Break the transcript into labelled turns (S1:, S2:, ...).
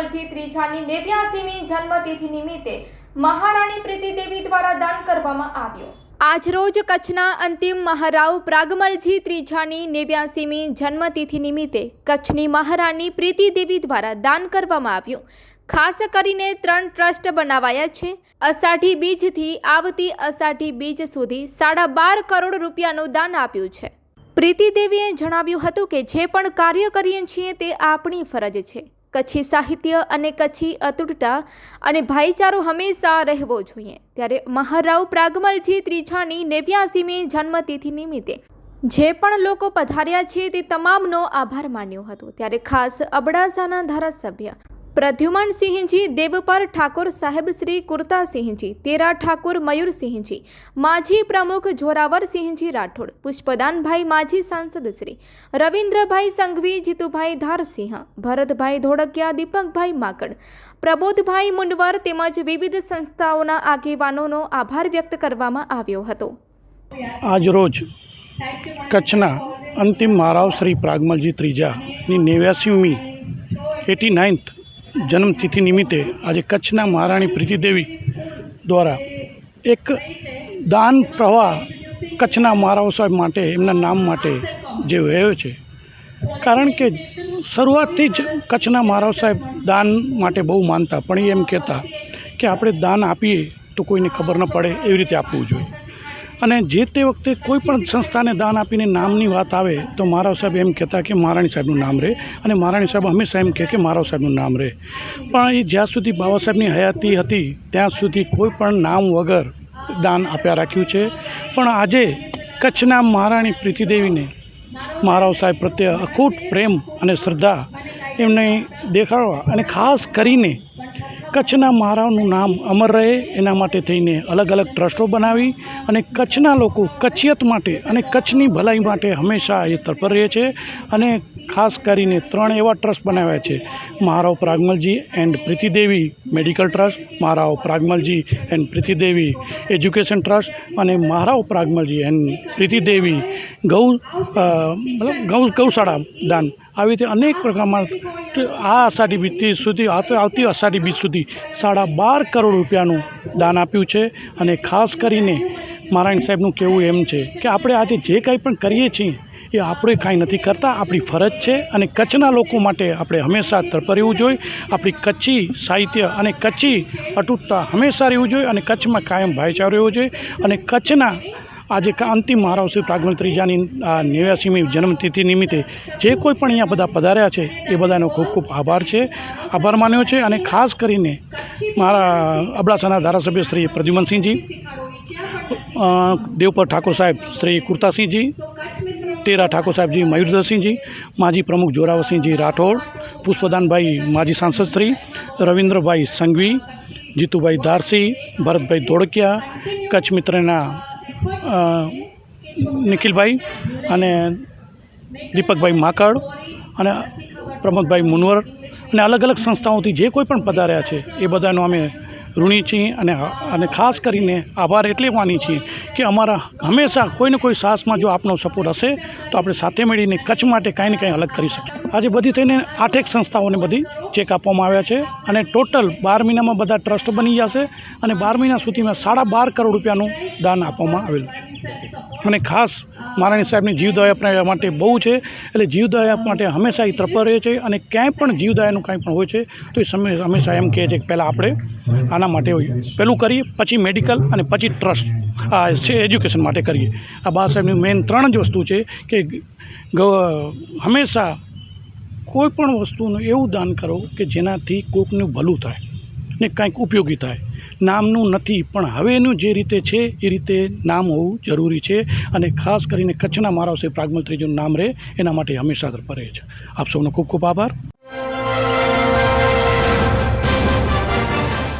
S1: પ્રાગમલજી ત્રીજાની નેવ્યાસીમી જન્મતિથિ નિમિત્તે મહારાણી પ્રીતિદેવી દ્વારા દાન કરવામાં આવ્યું. આજરોજ કચ્છના અંતિમ મહારાવ પ્રાગમલજી ત્રીજાની નેવ્યાસીમી જન્મતિથિ નિમિત્તે કચ્છની મહારાણી પ્રીતિદેવી દ્વારા દાન કરવામાં આવ્યું. ખાસ કરીને ત્રણ ટ્રસ્ટ બનાવાયા છે. અષાઢી બીજથી આવતી અષાઢી બીજ સુધી સાડા બાર કરોડ રૂપિયાનું દાન આપ્યું છે. પ્રીતિદેવીએ જણાવ્યું હતું કે જે પણ કાર્ય કરીએ છીએ તે આપણી ફરજ છે. કચ્છી સાહિત્ય અને કચ્છી અતુટતા અને ભાઈચારો હંમેશા રહેવો જોઈએ. ત્યારે મહારાવ પ્રાગમલજી ત્રીજાની નેવ્યાસીમી જન્મતિથિ નિમિત્તે જે પણ લોકો પધાર્યા છે તે તમામનો આભાર માન્યો હતો. ત્યારે ખાસ અબડાસાના ધારાસભ્ય પ્રદ્યુમનસિંહજી દેવપર ઠાકોર સાહેબ શ્રી કુર્તાસિંહજી તેરા ઠાકોર મયુરસિંહજી માજી પ્રમુખ જોરાવરસિંહજી રાઠોડ, પુષ્પદાનભાઈ માજી સાંસદ શ્રી, રવિન્દ્રભાઈ સંઘવી, જીતુભાઈ ધારસિંહ ભરતભાઈ ધોળકિયા, દીપકભાઈ માકડ, પ્રબોધભાઈ મુંડવર તેમજ વિવિધ સંસ્થાઓના આગેવાનોનો આભાર વ્યક્ત કરવામાં આવ્યો હતો.
S2: આજરોજ કચ્છના અંતિમ મહારાવ શ્રી પ્રાગમલજી ત્રીજાની નેવ્યાસીમી, એટી નાઇન્થ જન્મતિથિ નિમિત્તે આજે કચ્છના મહારાણી પ્રીતિદેવી દ્વારા એક દાન પ્રવાહ કચ્છના મહારાવ સાહેબ માટે એમના નામ માટે જે વહેયો છે. કારણ કે શરૂઆતથી જ કચ્છના મહારાવ સાહેબ દાન માટે બહુ માનતા, પણ એમ કહેતા કે આપણે દાન આપીએ તો કોઈને ખબર ન પડે એવી રીતે આપવું જોઈએ. અને જે તે વખતે કોઈ પણ સંસ્થાને દાન આપીને નામની વાત આવે, તો મારા સાહેબ એમ કહેતા કે મહારાણી સાહેબનું નામ રહે અને મહારાણી સાહેબ હંમેશા એમ કહે કે મારા સાહેબનું નામ રહે પણ એ જ્યાં સુધી બાબા સાહેબની હયાતી હતી, ત્યાં સુધી કોઈ પણ નામ વગર દાન આપ્યા રાખ્યું છે. પણ આજે કચ્છના મહારાણી પ્રીતિદેવીને મહારાવ સાહેબ પ્રત્યે અખૂટ પ્રેમ અને શ્રદ્ધા એમને દેખાડવા અને ખાસ કરીને કચ્છના મહારાવનું નામ અમર રહે, એના માટે થઈને અલગ અલગ ટ્રસ્ટો બનાવી અને કચ્છના લોકો કચ્છિયત માટે અને કચ્છની ભલાઈ માટે હંમેશા એ તત્પર રહે છે અને ખાસ કરીને ત્રણ એવા ટ્રસ્ટ બનાવ્યા છે. Maharao Pragmalji and Pritidevi medical trust Maharao Pragmalji and Pritidevi education trust અને મહારાવ પ્રાગમલજી એન્ડ પ્રીતિદેવી ગૌ મતલબ ગૌ, ગૌશાળા દાન. આવી રીતે અનેક પ્રકારમાં આ અષાઢી બીજથી સુધી આવતી અષાઢી બીજ સુધી સાડા બાર કરોડ રૂપિયાનું દાન આપ્યું છે અને ખાસ કરીને મારાયણ સાહેબનું કહેવું એમ છે કે આપણે આજે જે કાંઈ પણ કરીએ છીએ, એ આપણે કાંઈ નથી કરતા. આપણી ફરજ છે અને કચ્છના લોકો માટે આપણે હંમેશા તરપરવું જોઈએ. આપણી કચ્છી સાહિત્ય અને કચ્છી અટૂટતા હંમેશા રહેવું જોઈએ અને કચ્છમાં કાયમ ભાઈચારો રહેવો જોઈએ અને કચ્છના આજે અંતિમ મહારાવ શ્રી પ્રાગમલ ત્રીજાની નેવ્યાસીમી જન્મતિથિ નિમિત્તે જે કોઈ પણ અહીંયા બધા પધાર્યા છે, એ બધાનો ખૂબ ખૂબ આભાર છે. આભાર માન્યો છે અને ખાસ કરીને મારા અબડાસાના ધારાસભ્ય શ્રી પ્રદ્યુમનસિંહજી દેવપર ઠાકોર સાહેબ શ્રી કુર્તાસિંહજી, તેરા ઠાકોર સાહેબજી મયુરદરસિંહજી માજી પ્રમુખ જોરાવરસિંહજી રાઠોડ, પુષ્પદાનભાઈ માજી સાંસદ શ્રી, રવિન્દ્રભાઈ સંઘવી, જીતુભાઈ ધારસી, ભરતભાઈ ધોળકિયા કચ્છ મિત્રના નિખિલભાઈ અને દીપકભાઈ માકડ અને પ્રમોદભાઈ મુનવર અને અલગ અલગ સંસ્થાઓથી જે કોઈ પણ પધાર્યા છે, એ બધાનો અમે ઋણી છીએ અને અને ખાસ કરીને આભાર એટલે માની છીએ કે અમારા હંમેશા કોઈને કોઈ સાહસમાં જો આપનો સપોર્ટ હશે, તો આપણે સાથે મળીને કચ્છ માટે કાંઈ ને કાંઈ અલગ કરી શકીએ. આજે બધી થઈને આઠેક સંસ્થાઓને બધી ચેક આપવામાં આવ્યા છે અને ટોટલ બાર મહિનામાં બધા ટ્રસ્ટ બની જશે અને બાર મહિના સુધીમાં સાડા બાર કરોડ રૂપિયાનું દાન આપવામાં આવેલું છે. અને ખાસ મહારાણી સાહેબની જીવદયા આપણા માટે બહુ છે, એટલે જીવદયા માટે હંમેશા એ તત્પર રહે છે અને ક્યાંય પણ જીવદયાનું કાંઈ પણ હોય છે, તો એ સમય હંમેશા એમ કહે છે કે પહેલાં આપણે આના માટે પહેલું કરીએ, પછી મેડિકલ અને પછી ટ્રસ્ટ. આ છે એજ્યુકેશન માટે કરીએ. આ બા સાહેબની મેઇન ત્રણ જ વસ્તુ છે કે હંમેશા કોઈ પણ વસ્તુનું એવું દાન કરો કે જેનાથી કોઈકનું ભલું થાય ને કાંઈક ઉપયોગી થાય. નામનું નથી, પણ હવેનું જે રીતે છે, એ રીતે નામ હોવું જરૂરી છે અને ખાસ કરીને કચ્છના મારા શ્રી પ્રાગમલ ત્રીજું નામ રહે, એના માટે હંમેશા તત્પર રહે છે. આપ સૌનો ખૂબ ખૂબ આભાર.